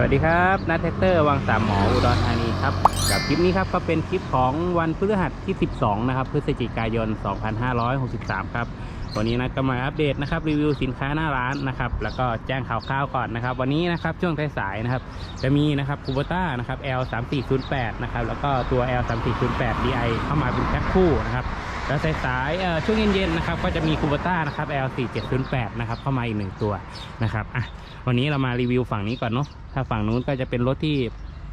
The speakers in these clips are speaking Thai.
สวัสดีครับนัทแท็กเตอร์วังสามหมออุดรธานีครับกับคลิปนี้ครับก็เป็นคลิปของวันพฤหัสที่ 12 นะครับพฤศจิกายน 2563 ครับวันนี้นะก็มาอัปเดตนะครับรีวิวสินค้าหน้าร้านนะครับแล้วก็แจ้งข่าวๆก่อนนะครับ วันนี้นะครับช่วงสายๆนะครับจะมีนะครับคูเบต้านะครับ L 3 4 0 8นะครับแล้วก็ตัว L 3 4 0 8 DI เข้ามาเป็นแพ็คคู่นะครับ แล้วสายๆช่วงเย็นๆนะครับก็จะมีคูเบต้านะครับ L 4 7 0 8 นะครับเข้ามาอีกหนึ่งตัวนะครับอะวันนี้เรามารีวิวฝั่งนี้ก่อนเนาะถ้าฝั่งนู้นก็จะเป็นรถที่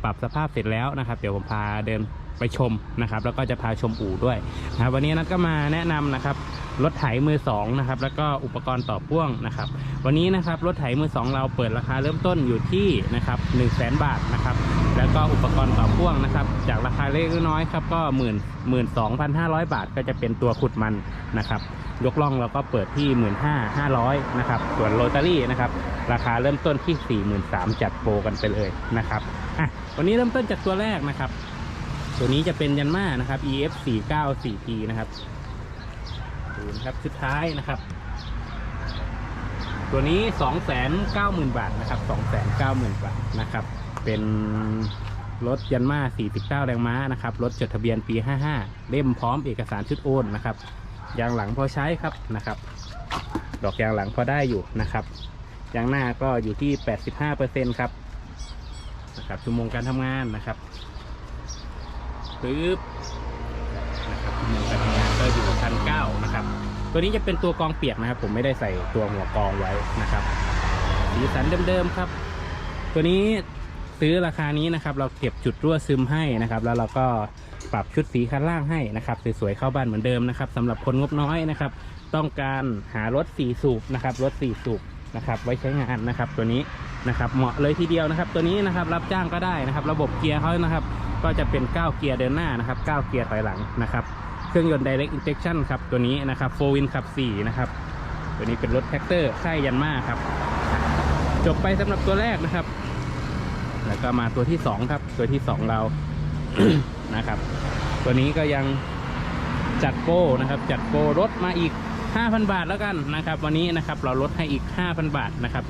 ปรับสภาพเสร็จแล้วนะครับ เดี๋ยวผมพาเดิน ไปชมนะครับ แล้วก็จะพาชมอู่ด้วยนะครับวันนี้นัดก็มาแนะนำนะครับรถไถมือสองนะครับแล้วก็อุปกรณ์ต่อพ่วงนะครับ วันนี้นะครับรถไถมือสองเราเปิดราคาเริ่มต้นอยู่ที่นะครับ1 0 0 0 0แบาทนะครับแล้วก็อุปกรณ์ต่อพ่วงนะครับจากราคาเล็กน้อยครับก็หมื่นหมื่นสองพันห้าร้อยบาทก็จะเป็นตัวขุดมันนะครับยกล่องเราก็เปิดที่หมื่นห้าห้าร้อยนะครับส่วนโรตารี่นะครับราคาเริ่มต้นที่สี่หมื่นสามจัดโปรกันไปเลยนะครับอะวันนี้เริ่มต้นจากตัวแรกนะครับ ตัวนี้จะเป็นยันมานะครับ EF 4 9 4 P นะครับดูนะครับชุดท้ายนะครับ ตัวนี้ 290,000 บาทนะครับ 290,000 บาทนะครับ เป็นรถยันมา 49 แรงม้านะครับ รถจดทะเบียนปี 55 เล่มพร้อมเอกสารชุดโอนนะครับ ยางหลังพอใช้ครับนะครับ ดอกยางหลังพอได้อยู่นะครับ ยางหน้าก็อยู่ที่ 85%ครับนะครับชั่วโมงการทำงานนะครับ ปึ๊บนะครับชั่วโมงการทำงานก็อยู่พันเก้านะครับ ตัวนี้จะเป็นตัวกองเปียกนะครับ ผมไม่ได้ใส่ตัวหัวกองไว้นะครับ สีสันเดิมๆครับ ตัวนี้ซื้อราคานี้นะครับ เราเก็บจุดรั่วซึมให้นะครับ แล้วเราก็ปรับชุดสีคันล่างให้นะครับสวยๆเข้าบ้านเหมือนเดิมนะครับสำหรับคนงบน้อยนะครับ ต้องการหารถสีสูบนะครับรถสีสูบนะครับ ไว้ใช้งานนะครับ ตัวนี้ นะครับเหมาะเลยทีเดียวนะครับ ตัวนี้นะครับรับจ้างก็ได้นะครับ ระบบเกียร์เขานะครับ ก็จะเป็น 9 เกียร์เดินหน้านะครับ 9 เกียร์ถอยหลังนะครับ เครื่องยนต์ direct injection ครับตัวนี้นะครับ4 win ขับ4นะครับตัวนี้เป็นรถแท็กเตอร์ค่ายยันมาครับ จบไปสำหรับตัวแรกนะครับ แล้วก็มาตัวที่ 2 ครับ ตัวที่ 2 เรานะครับ ตัวนี้ก็ยังจัดโปนะครับ จัดโปรลดมาอีก 5,000 บาทแล้วกันนะครับ วันนี้นะครับเราลดให้อีก 5,000 บาทนะครับ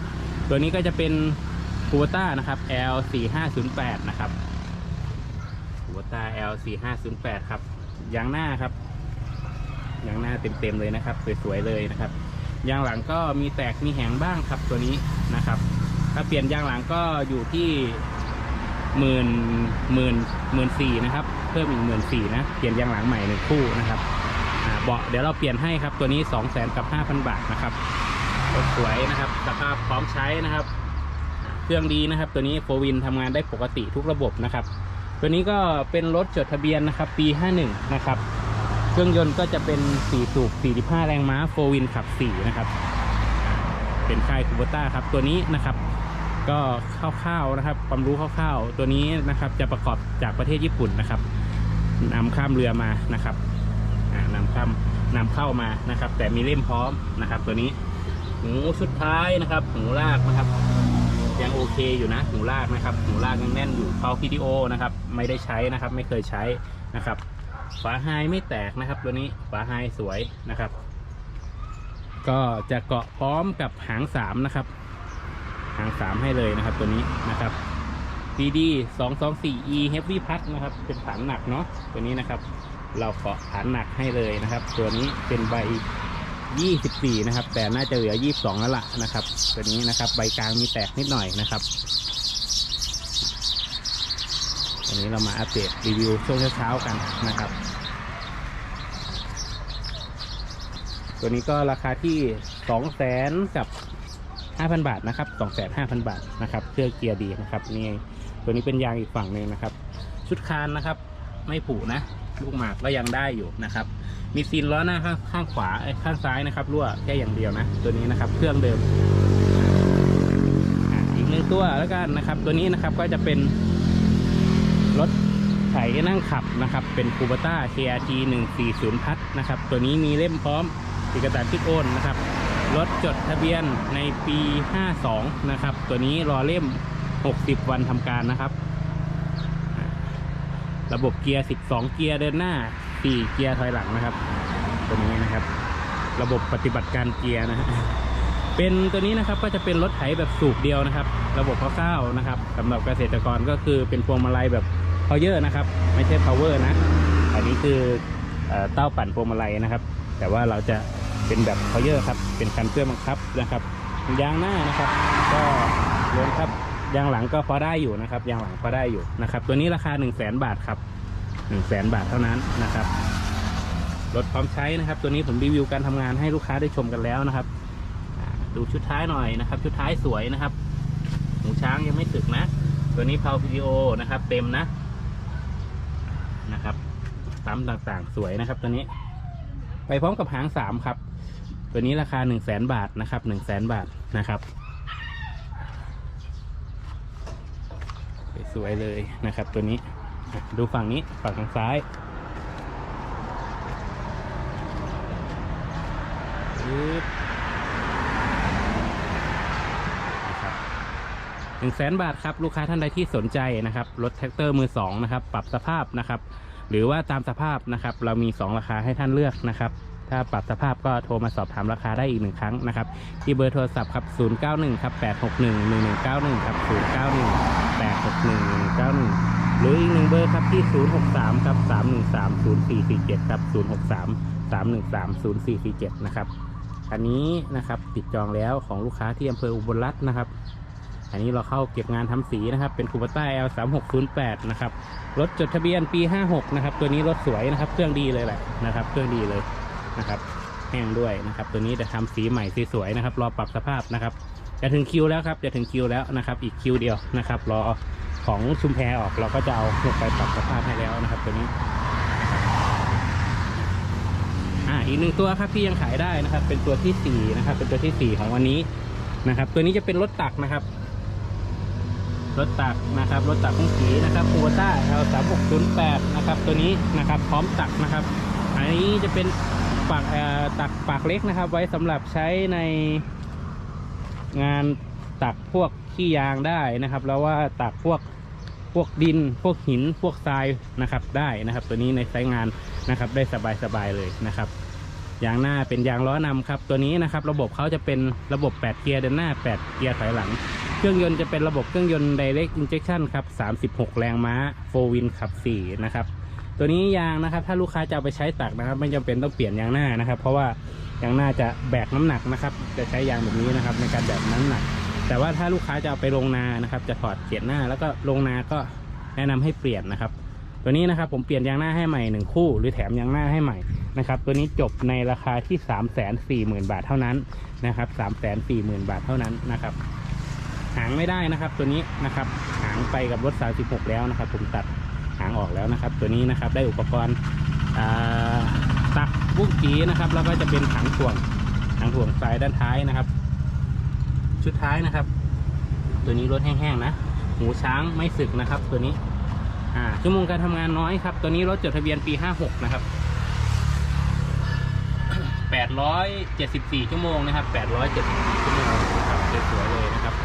ตัวนี้ก็จะเป็นคูต้านะครับ L 4 5 0 8 นะครับคูต้า L 4 5 0 8 ครับยางหน้าครับยางหน้าเต็มๆเลยนะครับสวยๆเลยนะครับยางหลังก็มีแตกมีแหงบ้างครับตัวนี้นะครับ ถ้าเปลี่ยนยางหลังก็อยู่ที่หมื่นหมื่นหมื่นสี่นะครับ เพิ่มอีกหมื่นสี่นะเปลี่ยนยางหลังใหม่หนึ่งคู่นะครับเบาะเดี๋ยวเราเปลี่ยนให้ครับตัวนี้2 0 0แสนกับ5,000บาทนะครับ รถสวยนะครับ สภาพพร้อมใช้นะครับ เครื่องดีนะครับ ตัวนี้โฟวินทำงานได้ปกติทุกระบบนะครับ ตัวนี้ก็เป็นรถจดทะเบียนนะครับ ปี 51 นะครับ เครื่องยนต์ก็จะเป็น 4 สูบ 45 แรงม้าโฟวินขับ 4 นะครับ เป็นค่ายคูโบต้าครับ ตัวนี้นะครับก็คร่าวๆนะครับ ความรู้คร่าวๆ ตัวนี้นะครับจะประกอบจากประเทศญี่ปุ่นนะครับนำข้ามเรือมานะครับอ่านำข้ามนำเข้ามานะครับ แต่มีเล่มพร้อมนะครับ ตัวนี้ หูชุดท้ายนะครับ หูลากนะครับ ยังโอเคอยู่นะหูลากนะครับ หูลากยังแน่นอยู่เข้าพีดีโอนะครับ ไม่ได้ใช้นะครับ ไม่เคยใช้นะครับ ฝาไฮไม่แตกนะครับ ตัวนี้ฝาไฮสวยนะครับ ก็จะเกาะพร้อมกับหางสามนะครับ หางสามให้เลยนะครับ ตัวนี้นะครับ PD 2 2 4 E Heavy Plus นะครับ เป็นฐานหนักเนาะตัวนี้นะครับ เราเกาะฐานหนักให้เลยนะครับ ตัวนี้เป็นใบ 24 นะครับ แต่น่าจะเหลือ 22 แล้วล่ะนะครับ ตัวนี้นะครับ ใบกลางมีแตกนิดหน่อยนะครับวันนี้เรามาอัปเดตรีวิวช่วงเช้าๆกันนะครับ ตัวนี้ก็ราคาที่ 2 0 0แสนกับ 5,000 บาทนะครับ 2 5 0 0 0 บาทนะครับ เครื่องเกียร์ดีนะครับนี่ตัวนี้เป็นยางอีกฝั่งหนึ่งนะครับ ชุดคานนะครับ ไม่ผุนะ ลูกหมากก็ยังได้อยู่นะครับ มีซีนล้อหน้าข้างข้างขวาข้างซ้ายนะครับรั่วแค่อย่างเดียวนะ ตัวนี้นะครับ เครื่องเดิมอีกหนึ่งตัวแล้วกันนะครับ ตัวนี้นะครับก็จะเป็นรถไถนั่งขับนะครับ เป็นคูบต้า KRT 140พัทนะครับ ตัวนี้มีเล่มพร้อมเอกสารทิดโอนนะครับรถจดทะเบียนในปี 52 นะครับ ตัวนี้รอเล่ม 60 วันทำการนะครับ ระบบเกียร์ 12 เกียร์เดินหน้า 4เกียร์ถอยหลังนะครับ ตัวนี้นะครับ ระบบปฏิบัติการเกียร์นะฮะเป็นตัวนี้นะครับก็จะเป็นรถไถแบบสูบเดียวนะครับ ระบบคร่าวๆนะครับสำหรับเกษตรกรก็คือเป็นพวงมาลัยแบบพาวเยอร์นะครับ ไม่ใช่ power นะ อันนี้คือเต้าปั่นพวงมาลัยนะครับ แต่ว่าเราจะเป็นแบบพาวเยอร์ครับ เป็นคันเครื่องบังคับนะครับยางหน้านะครับ ก็รวมครับยางหลังก็พอได้อยู่นะครับยางหลังพอได้อยู่นะครับ ตัวนี้ราคา 1 0 0 0 0แบาทครับ 1 0 0 0 0แบาทเท่านั้นนะครับรถพร้อมใช้นะครับ ตัวนี้ผมรีวิวการทำงานให้ลูกค้าได้ชมกันแล้วนะครับดูชุดท้ายหน่อยนะครับ ชุดท้ายสวยนะครับหูช้างยังไม่สึกนะ ตัวนี้เพาวพีโอนะครับ เต็มนะนะครับปั๊มต่างๆ สวยนะครับ ตัวนี้ ไปพร้อมกับหางสามครับ ตัวนี้ราคา1 0 0 0 0แสนบาทนะครับ1 0 0 0 0แสนบาทนะครับสวยเลยนะครับ ตัวนี้ ดูฝั่งนี้ฝั่งทางซ้ายหนึ่งแสนบาทครับลูกค้าท่านใดที่สนใจนะครับรถแท็กเตอร์มือสองนะครับปรับสภาพนะครับ หรือว่าตามสภาพนะครับ เรามี 2 ราคาให้ท่านเลือกนะครับ ถ้าปรับสภาพก็โทรมาสอบถามราคาได้อีกหนึ่งครั้งนะครับที่เบอร์โทรศัพท์ครับ 091 ครับ 861 1191 ครับ 091 861 1191 หรืออีกหนึ่งเบอร์ครับที่ 063 ครับ 313 0447 ครับ 063 313 0447 นะครับ อันนี้นะครับติดจองแล้วของลูกค้าที่อำเภออุบลรัตน์นะครับ อันนี้เราเข้าเก็บงานทำสีนะครับ เป็นคูปต้า L 3 6 0 8นะครับ รถจดทะเบียนปี 56 นะครับ ตัวนี้รถสวยนะครับ เครื่องดีเลยแหละนะครับ เครื่องดีเลยนะครับ แห้งด้วยนะครับ ตัวนี้จะทำสีใหม่สวยๆนะครับ รอปรับสภาพนะครับ จะถึงคิวแล้วครับ จะถึงคิวแล้วนะครับ อีกคิวเดียวนะครับ รอ ของชุมแพออกเราก็จะเอาลงไปปรับสภาพให้แล้วนะครับ ตัวนี้อ่าอีกหนึ่งตัวครับที่ยังขายได้นะครับ เป็นตัวที่สี่นะครับ เป็นตัวที่สี่ของวันนี้นะครับ ตัวนี้จะเป็นรถตักนะครับรถตักนะครับรถตักของสีนะครับคูต้า L 3 6 0 8นะครับ ตัวนี้นะครับ พร้อมตักนะครับ อันนี้จะเป็นปากตักปากเล็กนะครับ ไว้สำหรับใช้ในงานตักพวกขี้ยางได้นะครับ แล้วว่าตักพวก พวกดิน พวกหิน พวกทรายนะครับได้นะครับ ตัวนี้ในใช้งานนะครับได้สบายๆเลยนะครับยางหน้าเป็นยางล้อนำครับตัวนี้นะครับระบบเขาจะเป็นระบบ 8 เกียร์เดินหน้า 8 เกียร์ถอยหลัง เครื่องยนต์จะเป็นระบบเครื่องยนต์ direct injection ครับ 36 แรงม้า4 win ขับ 4 นะครับ ตัวนี้ยางนะครับถ้าลูกค้าจะเอาไปใช้ตักนะครับไม่จำเป็นต้องเปลี่ยนยางหน้านะครับ เพราะว่ายางหน้าจะแบกน้ำหนักนะครับ จะใช้ยางแบบนี้นะครับในการแบกน้ำหนัก แต่ว่าถ้าลูกค้าจะเอาไปลงนานะครับ จะถอดเกียร์หน้าแล้วก็ลงนาก็แนะนำให้เปลี่ยนนะครับ ตัวนี้นะครับผมเปลี่ยนยางหน้าให้ใหม่หนึ่งคู่ หรือแถมยางหน้าให้ใหม่นะครับ ตัวนี้จบในราคาที่ 3 4 0 0 0 0 บาทเท่านั้นนะครับ 3 4 0 0 0 0 บาทเท่านั้นนะครับหางไม่ได้นะครับ ตัวนี้นะครับหางไปกับรถ 36 แล้วนะครับ ผมตัดหางออกแล้วนะครับ ตัวนี้นะครับได้อุปกรณ์ตักบุ้งกีนะครับ แล้วก็จะเป็นถังถ่วงถังถ่วงสายด้านท้ายนะครับ ชุดท้ายนะครับ ตัวนี้รถแห้งๆนะหูช้างไม่สึกนะครับ ตัวนี้ อ่าชั่วโมงการทำงานน้อยครับ ตัวนี้รถจดทะเบียนปีห้าหกนะครับแปดร้อยเจ็ดสิบสี่ชั่วโมงนะครับแปดร้อยเจ็ดสิบสี่ชั่วโมงนะครับสวยๆเลยนะครับ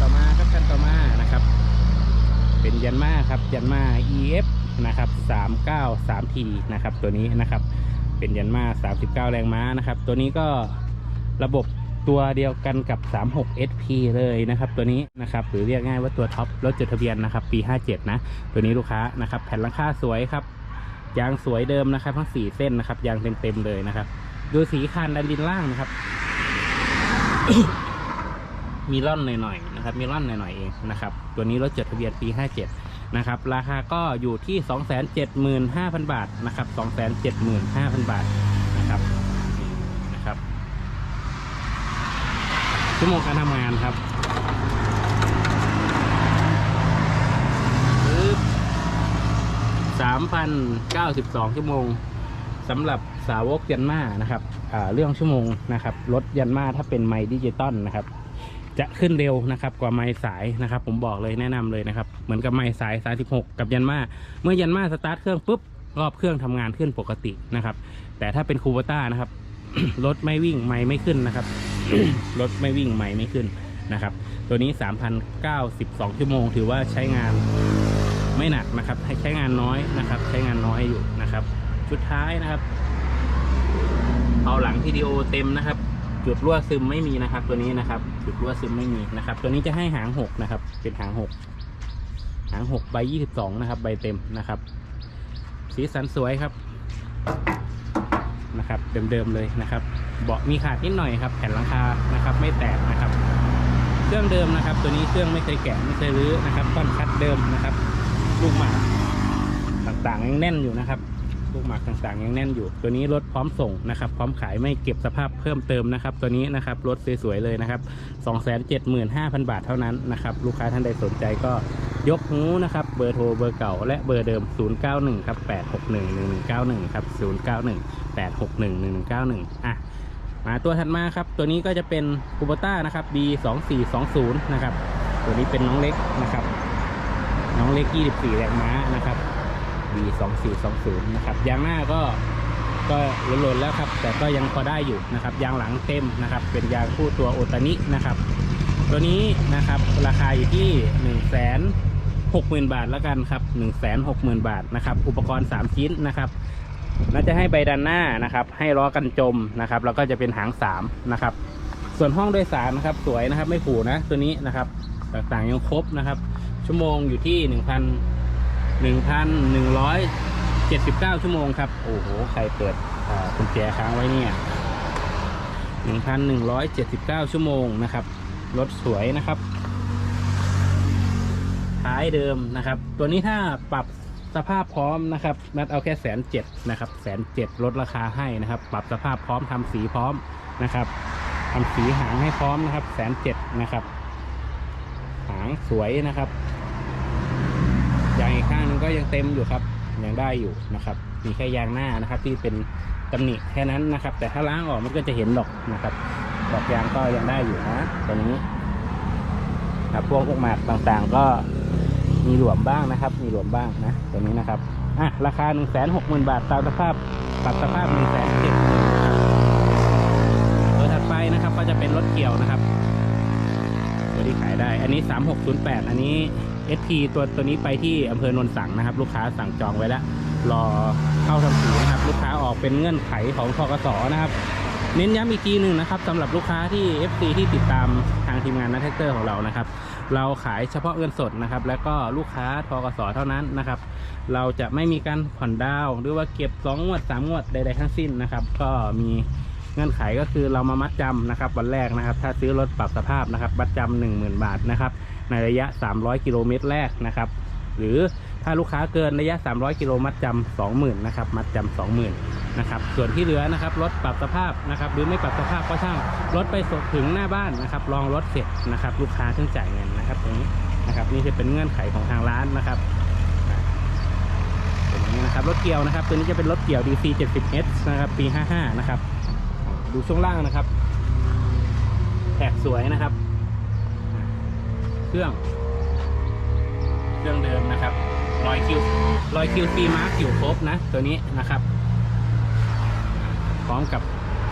ต่อมาครับคันต่อมานะครับ เป็นยั นมาครับยันมา EF นะครับ393 T นะครับตัวนี้นะครับเป็นยันมา 39 แรงม้านะครับ ตัวนี้ก็ระบบตัวเดียวกันกับ 36 SP เลยนะครับ ตัวนี้นะครับหรือเรียกง่ายว่าตัวท็อปรถจดทะเบียนนะครับ ปี 57 นะ ตัวนี้ลูกค้านะครับ แผ่นหลังคาสวยครับยางสวยเดิมนะครับ ทั้ง 4 เส้นนะครับยางเต็มๆเลยนะครับ ดูสีคานดันดินล่างนะครับ มีร่อนหน่อยๆนะครับ มีร่อนหน่อยๆเองนะครับ ตัวนี้รถจดทะเบียนปี 57 นะครับราคาก็อยู่ที่ 275,000 บาทนะครับ 275,000 บาทนะครับนะครับชั่วโมงการทำงานครับสามพันเก้าสิบสองชั่วโมงสำหรับสาวกยันมานะครับอ่าเรื่องชั่วโมงนะครับรถยันมาถ้าเป็นไมดิจิตอลนะครับ จะขึ้นเร็วนะครับ กว่าไม้สายนะครับ ผมบอกเลยแนะนำเลยนะครับ เหมือนกับไม้สายสาย16 กับยันมาเมื่อยันมาสตาร์ทเครื่องปุ๊บรอบเครื่องทำงานขึ้นปกตินะครับ แต่ถ้าเป็นคูโบต้านะครับรถไม่วิ่งไม่ไม่ขึ้นนะครับรถไม่วิ่งไม่ไม่ขึ้นนะครับ ตัวนี้ 3,092 ชั่วโมง ถือว่าใช้งานไม่หนักนะครับใช้งานน้อยนะครับ ใช้งานน้อยอยู่นะครับ ชุดท้ายนะครับ เอาหลัง PDO เต็มนะครับ จุดรั่วซึมไม่มีนะครับ ตัวนี้นะครับ จุดรั่วซึมไม่มีนะครับ ตัวนี้จะให้หางหกนะครับ เป็นหางหกหางหกใบยี่สิบสองนะครับ ใบเต็มนะครับ สีสันสวยครับนะครับ เดิมๆเลยนะครับ เบาะมีขาดนิดหน่อยครับ แผ่นหลังคานะครับ ไม่แตกนะครับ เครื่องเดิมนะครับ ตัวนี้เครื่องไม่เคยแกะไม่เคยรื้อนะครับต้นคัดเดิมนะครับ ลูกหมากต่างๆยังแน่นอยู่นะครับ ลูกหมากต่างๆยังแน่นอยู่ ตัวนี้รถพร้อมส่งนะครับ พร้อมขายไม่เก็บสภาพเพิ่มเติมนะครับ ตัวนี้นะครับรถสวยๆเลยนะครับ 275,000 บาทเท่านั้นนะครับ ลูกค้าท่านใดสนใจก็ยกหูนะครับ เบอร์โทรเบอร์เก่า และเบอร์เดิม 091ครับ8611191ครับ091 8611191อะมาตัวถัดมาครับ ตัวนี้ก็จะเป็นคูโบต้านะครับ B 2 4 2 0 นะครับ ตัวนี้เป็นน้องเล็กนะครับ น้องเล็ก24แรงม้านะครับ 2 4 2 0 นะครับยางหน้าก็ก็หล่นๆแล้วครับ แต่ก็ยังพอได้อยู่นะครับยางหลังเต็มนะครับ เป็นยางคู่ตัวโอตานินะครับ ตัวนี้นะครับราคาอยู่ที่1 6 0 0 0 0บาทแล้วกันครับ1 6 0 0 0 0บาทนะครับอุปกรณ์3ชิ้นนะครับน่าจะให้ใบดันหน้านะครับ ให้ล้อกันจมนะครับ แล้วก็จะเป็นหางสามนะครับ ส่วนห้องโดยสารนะครับ สวยนะครับ ไม่ผูนะตัวนี้นะครับ ต่างๆยังครบนะครับ ชั่วโมงอยู่ที่ห นึ่งพันหนึ่งพันหนึ่งร้อยเจ็ดสิบเก้าชั่วโมงครับ โอ้โห ใครเปิดอ่ากุญแจค้างไว้เนี่ยหนึ่งพันหนึ่งร้อยเจ็ดสิบเก้าชั่วโมงนะครับ รถสวยนะครับ ท้ายเดิมนะครับ ตัวนี้ถ้าปรับสภาพพร้อมนะครับนัดเอาแค่แสนเจ็ดนะครับแสนเจ็ดลดราคาให้นะครับ ปรับสภาพพร้อมทำสีพร้อมนะครับทำสีหางให้พร้อมนะครับแสนเจ็ดนะครับ หางสวยนะครับ ยางอีกข้างนึงก็ยังเต็มอยู่ครับยังได้อยู่นะครับมีแค่ยางหน้านะครับ ที่เป็นตำหนิแค่นั้นนะครับ แต่ถ้าล้างออกมันก็จะเห็นดอกนะครับดอกยางก็ยังได้อยู่นะตัวนี้ครับพวกพวกหมากต่างๆก็มีหลวมบ้างนะครับ มีหลวมบ้างนะตัวนี้นะครับอะราคา 1 6 0 0 0 0 บาทตามสภาพปรับสภาพ 1 7 0 0 0 0ตัวถัดไปนะครับก็จะเป็นรถเกี่ยวนะครับตัวที่ขายได้ อันนี้ 3608 อันนี้ SP ตัวตัวนี้ไปที่อำเภอโนนสังนะครับ ลูกค้าสั่งจองไว้แล้ว รอเข้าทำสีนะครับ ลูกค้าออกเป็นเงื่อนไขของทกสนะครับ เน้นย้ำอีกทีหนึ่งนะครับสำหรับลูกค้าที่ FC ที่ติดตามทางทีมงานนัทแท็กเตอร์ของเรานะครับ เราขายเฉพาะเงินสดนะครับ แล้วก็ลูกค้าทกสเท่านั้นนะครับ เราจะไม่มีการผ่อนดาว หรือว่าเก็บ2งวด3งวดใดๆทั้งสิ้นนะครับ ก็มีเงื่อนไขก็คือเรามามัดจำนะครับวันแรกนะครับ ถ้าซื้อรถปรับสภาพนะครับมัดจำหนึ่งหมื่นบาทนะครับ ในระยะ 300 กิโลเมตรแรกนะครับ หรือถ้าลูกค้าเกินระยะ 300 กิโลมัดจำ20,000นะครับมัดจำ20,000นะครับส่วนที่เหลือนะครับรถปรับสภาพนะครับ หรือไม่ปรับสภาพก็ช่างรถไปส่งถึงหน้าบ้านนะครับลองรถเสร็จนะครับ ลูกค้าถึงจ่ายเงินนะครับตรงนี้นะครับนี่จะเป็นเงื่อนไขของทางร้านนะครับอะเป็นอย่างนี้นะครับรถเกี่ยวนะครับ ตัวนี้จะเป็นรถเกี่ยว DC 70S นะครับปี 55 นะครับ ดูช่วงล่างนะครับแท็กสวยนะครับ เครื่อง เครื่องเดิมนะครับรอยคิวรอยคิวซีมาร์กอยู่ครบนะ ตัวนี้นะครับ พร้อมกับ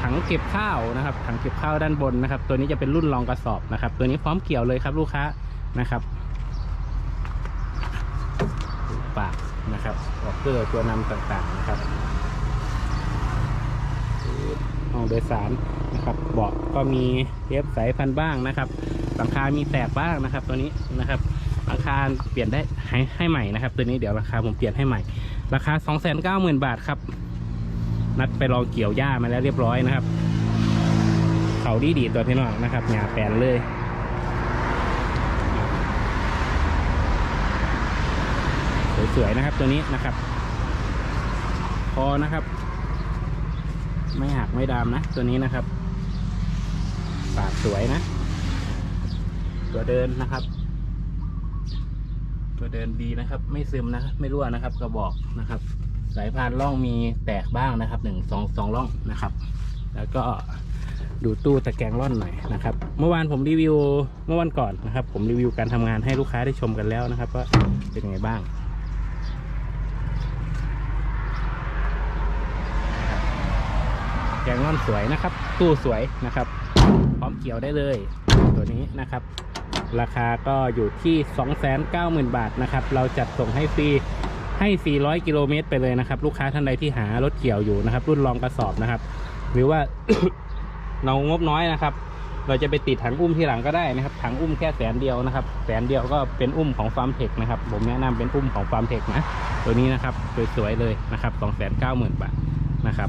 ถังเก็บข้าวนะครับ ถังเก็บข้าวด้านบนนะครับ ตัวนี้จะเป็นรุ่นรองกระสอบนะครับ ตัวนี้พร้อมเกี่ยวเลยครับลูกค้านะครับปากนะครับวอลเกอร์ตัวนำต่างๆนะครับห้องโดยสารนะครับเบาะก็มีเทปสายพันบ้างนะครับ หลังคามีแตกบ้างนะครับ ตัวนี้นะครับหลังคาเปลี่ยนได้ให้ให้ใหม่นะครับ ตัวนี้เดี๋ยวราคาผมเปลี่ยนให้ใหม่ ราคา 290,000 บาทครับ นัดไปลองเกี่ยวหญ้ามาแล้วเรียบร้อยนะครับ เขาดีดีตัวพี่น้องนะครับหญ้าแปลนเลยสวยๆนะครับตัวนี้นะครับคอนะครับ ไม่หักไม่ดำนะ ตัวนี้นะครับปากสวยนะ ตัวเดินนะครับ ตัวเดินดีนะครับ ไม่ซึมนะ ไม่รั่วนะครับ กระบอกนะครับ สายพานร่องมีแตกบ้างนะครับหนึ่งสองสองร่องนะครับ แล้วก็ดูตู้ตะแกรงร่อนหน่อยนะครับ เมื่อวานผมรีวิวเมื่อวันก่อนนะครับ ผมรีวิวการทำงานให้ลูกค้าได้ชมกันแล้วนะครับว่าเป็นไงบ้างแกรงร่อนสวยนะครับ ตู้สวยนะครับ พร้อมเกี่ยวได้เลยตัวนี้นะครับ ราคาก็อยู่ที่ 290,000 บาทนะครับ เราจัดส่งให้ฟรีให้ 400 กิโลเมตรไปเลยนะครับ ลูกค้าท่านใดที่หารถเกี่ยวอยู่นะครับ รุ่นรองกระสอบนะครับ หรือว่า เรางบน้อยนะครับ เราจะไปติดถังอุ้มที่หลังก็ได้นะครับ ถังอุ้มแค่แสนเดียวนะครับแสนเดียวก็เป็นอุ้มของฟาร์มเทคนะครับ ผมแนะนำเป็นอุ้มของฟาร์มเทคนะ ตัวนี้นะครับสวยๆเลยนะครับ 290,000 บาทนะครับ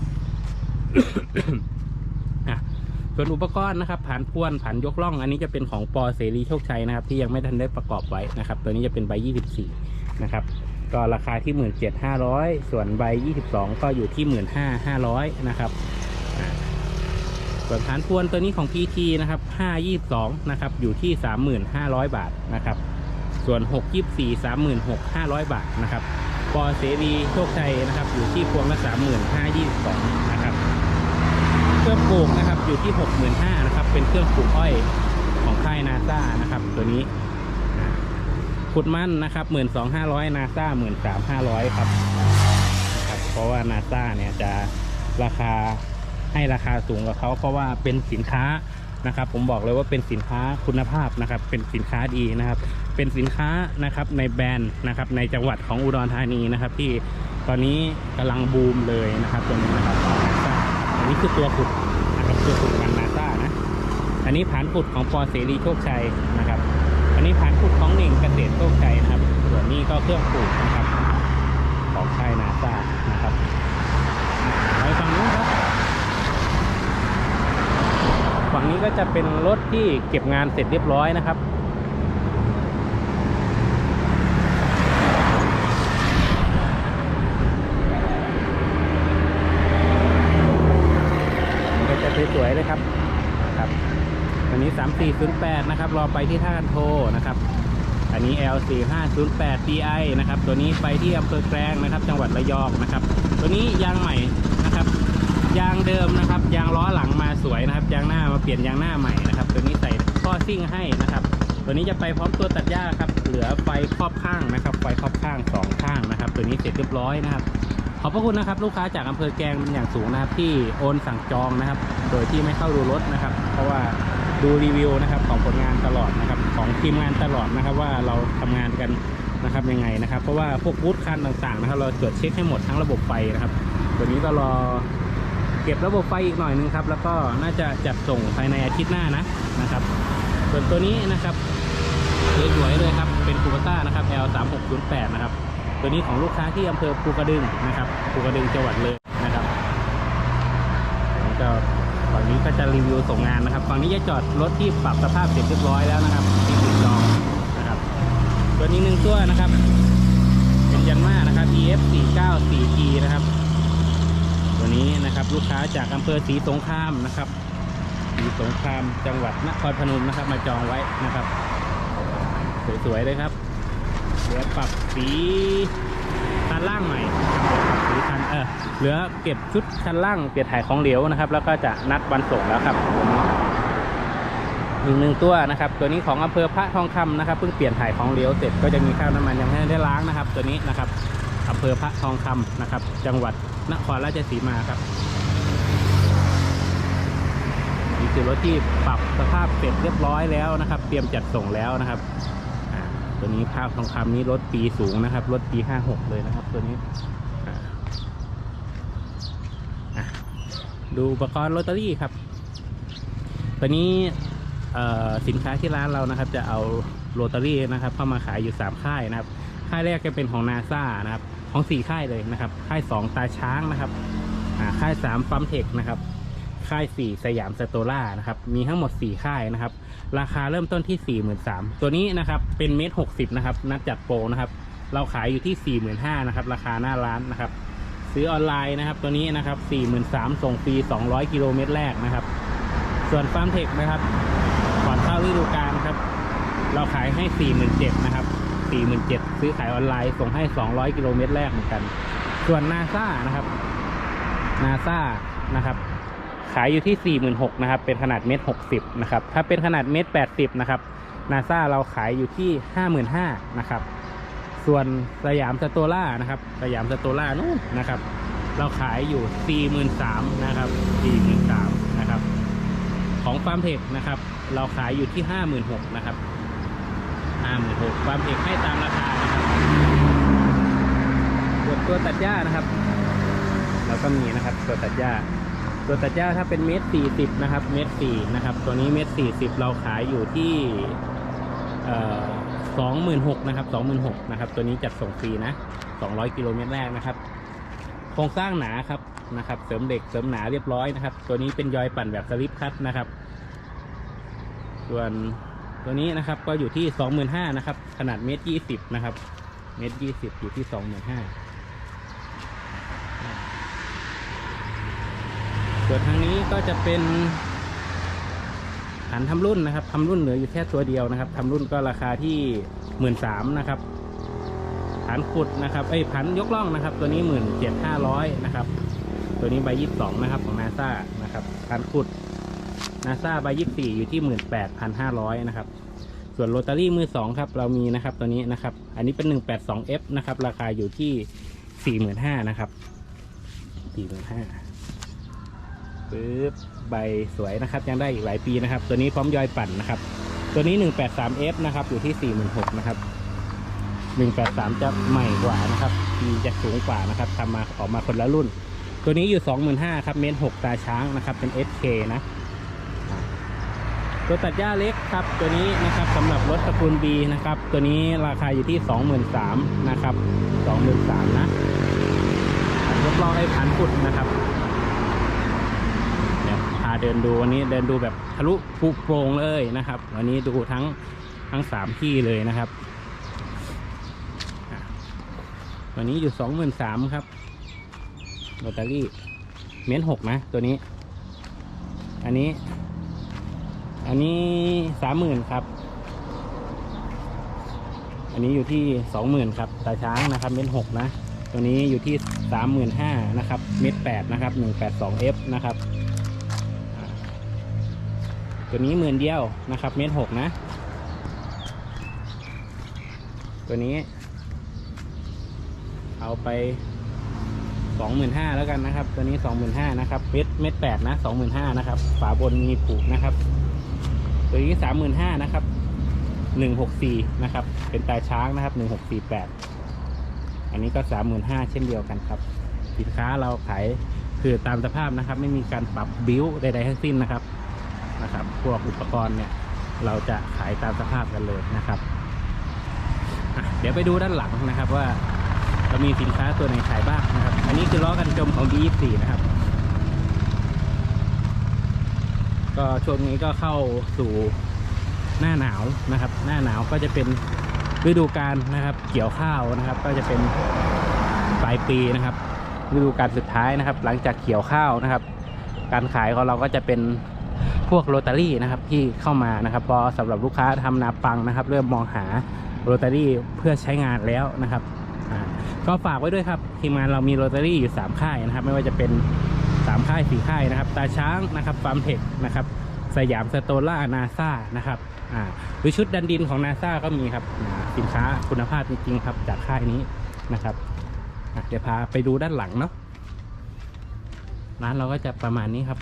ส่วนอุปกรณ์นะครับผ่านพ่วนผ่านยกล่อง อันนี้จะเป็นของปอเสรีโชคชัยนะครับที่ยังไม่ทันได้ประกอบไว้นะครับ ตัวนี้จะเป็นใบ 24 นะครับก็ราคาที่ 17,500 ส่วนใบ 22 ก็อยู่ที่ 15,500 นะครับส่วนฐานพวนตัวนี้ของ PT นะครับ 522 นะครับ อยู่ที่ 35,500 บาทนะครับ ส่วน 624 36,500 บาทนะครับ ปอเสรีโชคชัยนะครับ อยู่ที่พวงละ 35,022นะครับ เครื่องปลูกนะครับอยู่ที่ 65,000นะครับ เป็นเครื่องปลูกอ้อยของค่ายนาซานะครับ ตัวนี้ขุดมั่นนะครับ12,500นาซา13,500ครับนะครับ เพราะว่านาซาเนี่ยจะราคาให้ราคาสูงกว่าเขาเพราะว่าเป็นสินค้านะครับ ผมบอกเลยว่าเป็นสินค้าคุณภาพนะครับ เป็นสินค้าดีนะครับ เป็นสินค้านะครับในแบรนด์นะครับ ในจังหวัดของอุดรธานีนะครับ ที่ตอนนี้กำลังบูมเลยนะครับตัวนี้นะครับ อันนี้คือตัวขุดนะครับตัวขุดมันนาซานะ อันนี้ผานขุดของปอเสรีโชคชัยนะครับ อันนี้ผานขุดของหนึ่งเกษตรโชคชัยนะครับ ส่วนนี้ก็เครื่องปลูกนะครับ ของค่ายนาซานะครับไปฝั่งนู้นครับ ฝั่งนี้ก็จะเป็นรถที่เก็บงานเสร็จเรียบร้อยนะครับ ก็ วยๆเลยครับครับอันนี้ 3408 นะครับ รอไปที่ท่ากันโทนะครับ อันนี้ L4508 DI นะครับ ตัวนี้ไปที่อำเภอแกลงนะครับ จังหวัดระยองนะครับ ตัวนี้ยางใหม่นะครับ ยางเดิมนะครับ ยางล้อหลังมาสวยนะครับ ยางหน้ามาเปลี่ยนยางหน้าใหม่นะครับ ตัวนี้ใส่ข้อซิ่งให้นะครับ ตัวนี้จะไปพร้อมตัวตัดหญ้าครับ เหลือไฟครอบข้างนะครับ ไฟครอบข้างสองข้างนะครับ ตัวนี้เสร็จเรียบร้อยนะครับ อบพระคุณนะครับ ลูกค้าจากอำเภอแกงเป็นอย่างสูงนะครับ ที่โอนสั่งจองนะครับ โดยที่ไม่เข้าดูรถนะครับ เพราะว่าดูรีวิวนะครับของผลงานตลอดนะครับ ของทีมงานตลอดนะครับว่าเราทำงานกันนะครับยังไงนะครับ เพราะว่าพวกบูธคันต่างๆนะครับ เราตรวจเช็คให้หมดทั้งระบบไฟนะครับตัวนี้ก็รอเก็บระบบไฟอีกหน่อยนึงครับ แล้วก็น่าจะจัดส่งภายในอาทิตย์หน้านะนะครับ ส่วนตัวนี้นะครับสวยๆเลยครับ เป็นคูปต้านะครับ L 3 6 0 8 นะครับ ตัวนี้ของลูกค้าที่อำเภอภูกระดึงนะครับภูกระดึงจังหวัดเลยนะครับแล้วก็ฝั่งนี้ก็จะรีวิวส่งงานนะครับฝั่งนี้จะจอดรถที่ปรับสภาพเสร็จเรียบร้อยแล้วนะครับที่ติดจองนะครับ ตัวนี้หนึ่งตัวนะครับ เป็นยันมานะครับ EF 4 9 4 G นะครับ ตัวนี้นะครับลูกค้าจากอำเภอศรีสงครามนะครับศรีสงครามจังหวัดนครพนมนะครับ มาจองไว้นะครับ สวยๆเลยครับ เหลือปรับสีคันล่างใหม่สีคันเออเหลือเก็บชุดคันล่างเปลี่ยนถ่ายของเหลวนะครับ แล้วก็จะนัดวันส่งแล้วครับอีกหนึ่งตัวนะครับ ตัวนี้ของอำเภอพระทองคำนะครับเพิ่งเปลี่ยนถ่ายของเหลวเสร็จก็จะมีข้าวน้ำมันยังไม่ได้ล้างนะครับ ตัวนี้นะครับอำเภอพระทองคำนะครับ จังหวัดนครราชสีมาครับนี่คือรถที่ปรับสภาพเสร็จเรียบร้อยแล้วนะครับ เตรียมจัดส่งแล้วนะครับ ตัวนี้ภาพทองคำนี้รถปีสูงนะครับรถปีห้าหกเลยนะครับ ตัวนี้อ่าอะดูอุปกรณ์ลอตเตอรี่ครับ ตัวนี้สินค้าที่ร้านเรานะครับ จะเอาโรตารี่นะครับ เข้ามาขายอยู่สามค่ายนะครับ ค่ายแรกจะเป็นของนาซานะครับ ของสี่ค่ายเลยนะครับ ค่ายสองตาช้างนะครับค่ายสามฟัมเทคนะครับ ค่ายสี่สยามสโตล่านะครับ มีทั้งหมดสี่ค่ายนะครับ ราคาเริ่มต้นที่ 43,000ตัวนี้นะครับ เป็นเมตรหกสิบนะครับ นัดจัดโปรนะครับ เราขายอยู่ที่ 45,000นะครับ ราคาหน้าร้านนะครับ ซื้อออนไลน์นะครับ ตัวนี้นะครับ 43,000ส่งฟรี 200 กิโลเมตรแรกนะครับ ส่วนฟาร์มเทคนะครับ ก่อนเข้าฤดูกาลครับ เราขายให้ 47,000นะครับ 47,000ซื้อขายออนไลน์ ส่งให้ 200 กิโลเมตรแรกเหมือนกัน ส่วนนาซานะครับนาซานะครับ ขายอยู่ที่ 46,000นะครับ เป็นขนาดเมตร60 นะครับ ถ้าเป็นขนาดเมตร80 นะครับ นาซาเราขายอยู่ที่ 55,000นะครับ ส่วนสยามสโตล่านะครับ สยามสโตล่านู่นนะครับ เราขายอยู่ 43,000นะครับ43,000นะครับ ของฟาร์มเทคนะครับ เราขายอยู่ที่ 56,000นะครับห้าหมื่นหกความเอกให้ตามราคานะครับส่วนตัวตัดหญ้านะครับ เราก็มีนะครับตัวตัดหญ้า ตัวตัดหญ้าถ้าเป็นเมตรสี่สิบนะครับ เมตรสี่นะครับ ตัวนี้เมตรสี่สิบเราขายอยู่ที่สองหมื่นหกนะครับสองหมื่นหกนะครับ ตัวนี้จัดส่งฟรีนะสองร้อยกิโลเมตรแรกนะครับ โครงสร้างหนาครับนะครับ เสริมเหล็กเสริมหนาเรียบร้อยนะครับ ตัวนี้เป็นยอยปั่นแบบสลิปคัตนะครับ ส่วนตัวนี้นะครับก็อยู่ที่สองหมื่นห้านะครับ ขนาดเมตรยี่สิบนะครับ เมตรยี่สิบอยู่ที่สองหมื่นห้า ส่วนทางนี้ก็จะเป็นหันทำรุ่นนะครับทำรุ่นเหลืออยู่แค่ตัวเดียวนะครับทำรุ่นก็ราคาที่หมื่นสามนะครับผันขุดนะครับเอ้ยผันยกล่องนะครับ ตัวนี้หมื่นเจ็ดห้าร้อยนะครับ ตัวนี้ใบยี่สิบสองนะครับของนาซานะครับผันขุดนาซาใบยี่สิบสี่อยู่ที่หมื่นแปดพันห้าร้อยนะครับ ส่วนโรตารี่มือสองครับ เรามีนะครับตัวนี้นะครับ อันนี้เป็นหนึ่งแปดสองเอฟนะครับ ราคาอยู่ที่สี่หมื่นห้านะครับสี่หมื่นห้า ปึ๊บใบสวยนะครับ ยังได้อีกหลายปีนะครับ ตัวนี้พร้อมยอยปั่นนะครับ ตัวนี้หนึ่งแปดสามเอฟนะครับ อยู่ที่สี่หมื่นหกนะครับหนึ่งแปดสามจะใหม่กว่านะครับปีจะสูงกว่านะครับทำมาออกมาคนละรุ่น ตัวนี้อยู่สองหมื่นห้าครับเมตรหกตาช้างนะครับ เป็น SK นะอ่าตัวตัดหญ้าเล็กครับตัวนี้นะครับสำหรับรถตระกูล B นะครับ ตัวนี้ราคาอยู่ที่สองหมื่นสามนะครับสองหมื่นสามนะยกล้อให้ผ่านฟุดนะครับ เดินดูวันนี้เดินดูแบบทะลุปุโปรงเลยนะครับ วันนี้ดูทั้งทั้งสามที่เลยนะครับตัวนี้อยู่สองหมื่นสามครับโรตารี่เมตรหกนะตัวนี้ อันนี้ อันนี้สามหมื่นครับ อันนี้อยู่ที่สองหมื่นครับตาช้างนะครับเมตรหกนะ ตัวนี้อยู่ที่สามหมื่นห้านะครับ เมตรแปดนะครับหนึ่งแปดสองเอฟนะครับ ตัวนี้หมื่นเดียวนะครับเมตรหกนะ ตัวนี้ เอาไปสองหมื่นห้าแล้วกันนะครับ ตัวนี้สองหมื่นห้านะครับเม็ดเม็ดแปดนะสองหมื่นห้านะครับ ฝาบนมีผูกนะครับ ตัวนี้สามหมื่นห้านะครับหนึ่งหกสี่นะครับ เป็นตาช้างนะครับหนึ่งหกสี่แปดอันนี้ก็สามหมื่นห้าเช่นเดียวกันครับ สินค้าเราขายคือตามสภาพนะครับ ไม่มีการปรับบิ้วใดๆทั้งสิ้นนะครับ นะครับ พวกอุปกรณ์เนี่ยเราจะขายตามสภาพกันเลยนะครับ เดี๋ยวไปดูด้านหลังนะครับว่าเรามีสินค้าตัวไหนขายบ้างนะครับ อันนี้คือล้อกันจมของ B24 นะครับ ก็ช่วงนี้ก็เข้าสู่หน้าหนาวนะครับ หน้าหนาวก็จะเป็นฤดูกาลนะครับ เกี่ยวข้าวนะครับ ก็จะเป็นปลายปีนะครับฤดูกาลสุดท้ายนะครับ หลังจากเกี่ยวข้าวนะครับ การขายของเราก็จะเป็น พวกโรตารี่นะครับที่เข้ามานะครับพอสำหรับลูกค้าทำนาปังนะครับ เริ่มมองหาโรตารี่เพื่อใช้งานแล้วนะครับก็ฝากไว้ด้วยครับทีมงานเรามีโรตารี่อยู่ 3 ค่ายนะครับ ไม่ว่าจะเป็น 3 ค่าย 4 ค่ายนะครับ ตาช้างนะครับฟาร์มเทคนะครับสยามสโตล่านาซานะครับหรือชุดดันดินของนาซาก็มีครับสินค้าคุณภาพจริงๆครับจากค่ายนี้นะครับเดี๋ยวพาไปดูด้านหลังเนาะร้านเราก็จะประมาณนี้ครับ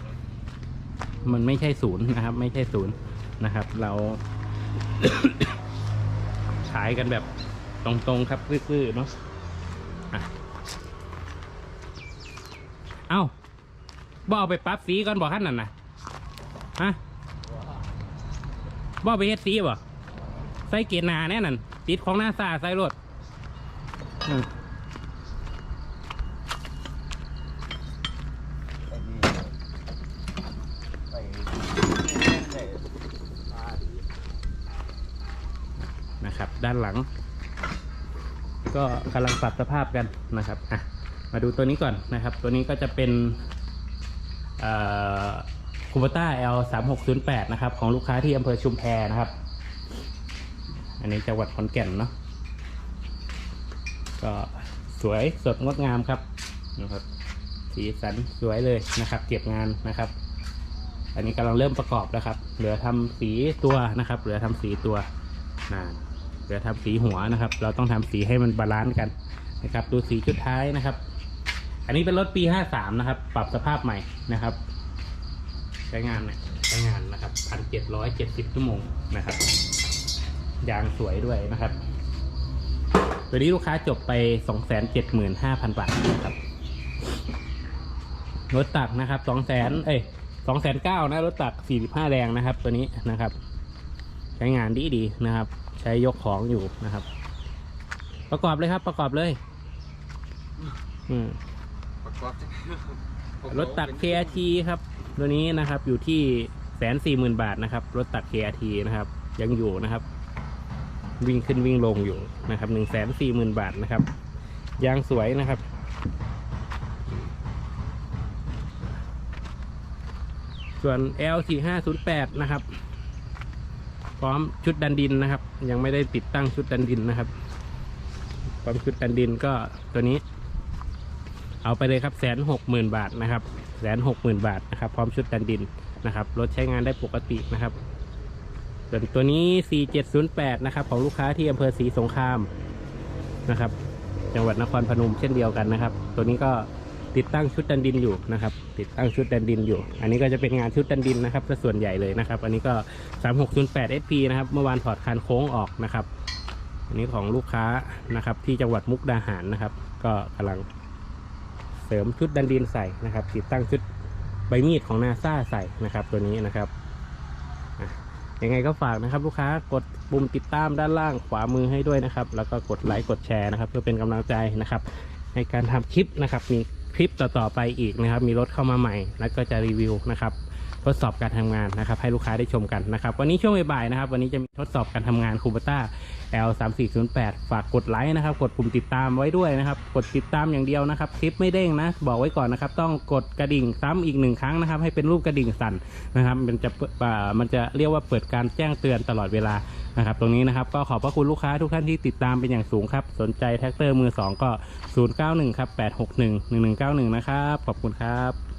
มันไม่ใช่ศูนย์นะครับ ไม่ใช่ศูนย์นะครับ เรา ขายกันแบบตรงๆครับซื่อๆเนาะอะเอ้าบ่เอาไปปรั๊บสีก่อนบอกขั้นนั่นนะฮะบ่เอไปเฮ็ดสีบ่ใส่เกียร์หนาแน่นั่นติดของหน้าซาใส่รถอืม ไอ้นี่ไอ้ไอ้อ่า นะครับ ด้านหลัง ก็กำลังปรับสภาพกันนะครับอะมาดูตัวนี้ก่อนนะครับ ตัวนี้ก็จะเป็นคูปต้า L 3 6 0 8นะครับ ของลูกค้าที่อำเภอชุมแพนะครับ อันนี้จังหวัดขอนแก่นเนาะก็สวยสดงดงามครับนะครับสีสันสวยเลยนะครับ เก็บงานนะครับ อันนี้กำลังเริ่มประกอบแล้วครับ เหลือทำสีตัวนะครับ เหลือทำสีตัวนา นเหลือทำสีหัวนะครับ เราต้องทำสีให้มันบาลานซ์กันนะครับ ดูสีชุดท้ายนะครับ อันนี้เป็นรถปี 53 นะครับ ปรับสภาพใหม่นะครับ ใช้งานเนี่ยใช้งานนะครับ1,770ชั่วโมงนะครับยางสวยด้วยนะครับ ตัวนี้ลูกค้าจบไป 275,000 บาทนะครับรถตักนะครับ200,000เอ้ย209,000นะรถตัก45แรงนะครับ ตัวนี้นะครับ ใช้งานดีดีนะครับ ใช้ยกของอยู่นะครับ ประกอบเลยครับ ประกอบเลยอืมประกอบรถตัก KRT ครับ ตัวนี้นะครับอยู่ที่แสนสี่หมื่นบาทนะครับ รถตัก KRT นะครับ ยังอยู่นะครับ วิ่งขึ้นวิ่งลงอยู่นะครับหนึ่งแสนสี่หมื่นบาทนะครับยางสวยนะครับ ส่วน L 4 5 0 8 นะครับ พร้อมชุดดันดินนะครับ ยังไม่ได้ติดตั้งชุดดันดินนะครับพร้อมชุดดันดินก็ตัวนี้ เอาไปเลยครับแสนหกหมื่นบาทนะครับแสนหกหมื่นบาทนะครับ พร้อมชุดดันดินนะครับรถใช้งานได้ปกตินะครับส่วนตัวนี้ 4708 นะครับ ของลูกค้าที่อำเภอศรีสงครามนะครับ จังหวัดนครพนมเช่นเดียวกันนะครับ ตัวนี้ก็ ติดตั้งชุดดันดินอยู่นะครับ ติดตั้งชุดดันดินอยู่ อันนี้ก็จะเป็นงานชุดดันดินนะครับส่วนใหญ่เลยนะครับ อันนี้ก็ 3608 SP นะครับ เมื่อวานถอดคานโค้งออกนะครับ อันนี้ของลูกค้านะครับ ที่จังหวัดมุกดาหารนะครับ ก็กำลังเสริมชุดดันดินใส่นะครับ ติดตั้งชุดใบมีดของนาซาใส่นะครับ ตัวนี้นะครับยังไงก็ฝากนะครับ ลูกค้ากดปุ่มติดตามด้านล่างขวามือให้ด้วยนะครับ แล้วก็กดไลค์กดแชร์นะครับ เพื่อเป็นกำลังใจนะครับ ในการทำคลิปนะครับมี คลิปต่อๆไปอีกนะครับ มีรถเข้ามาใหม่ แล้วก็จะรีวิวนะครับ ทดสอบการทำงานนะครับ ให้ลูกค้าได้ชมกันนะครับ วันนี้ช่วงบ่ายๆนะครับ วันนี้จะมีทดสอบการทำงานคูเปต้า L 3 4 0 8ฝากกดไลค์นะครับ กดปุ่มติดตามไว้ด้วยนะครับ กดติดตามอย่างเดียวนะครับ คลิปไม่เด้งนะ บอกไว้ก่อนนะครับ ต้องกดกระดิ่งซ้ำอีกหนึ่งครั้งนะครับ ให้เป็นรูปกระดิ่งสั่นนะครับ มันจะมันจะเรียกว่าเปิดการแจ้งเตือนตลอดเวลา นะครับตรงนี้นะครับก็ขอบพระคุณลูกค้าทุกท่านที่ติดตามเป็นอย่างสูงครับ สนใจแท็กเตอร์มือสองก็ 091 ครับ 861 1191 นะครับ ขอบคุณครับ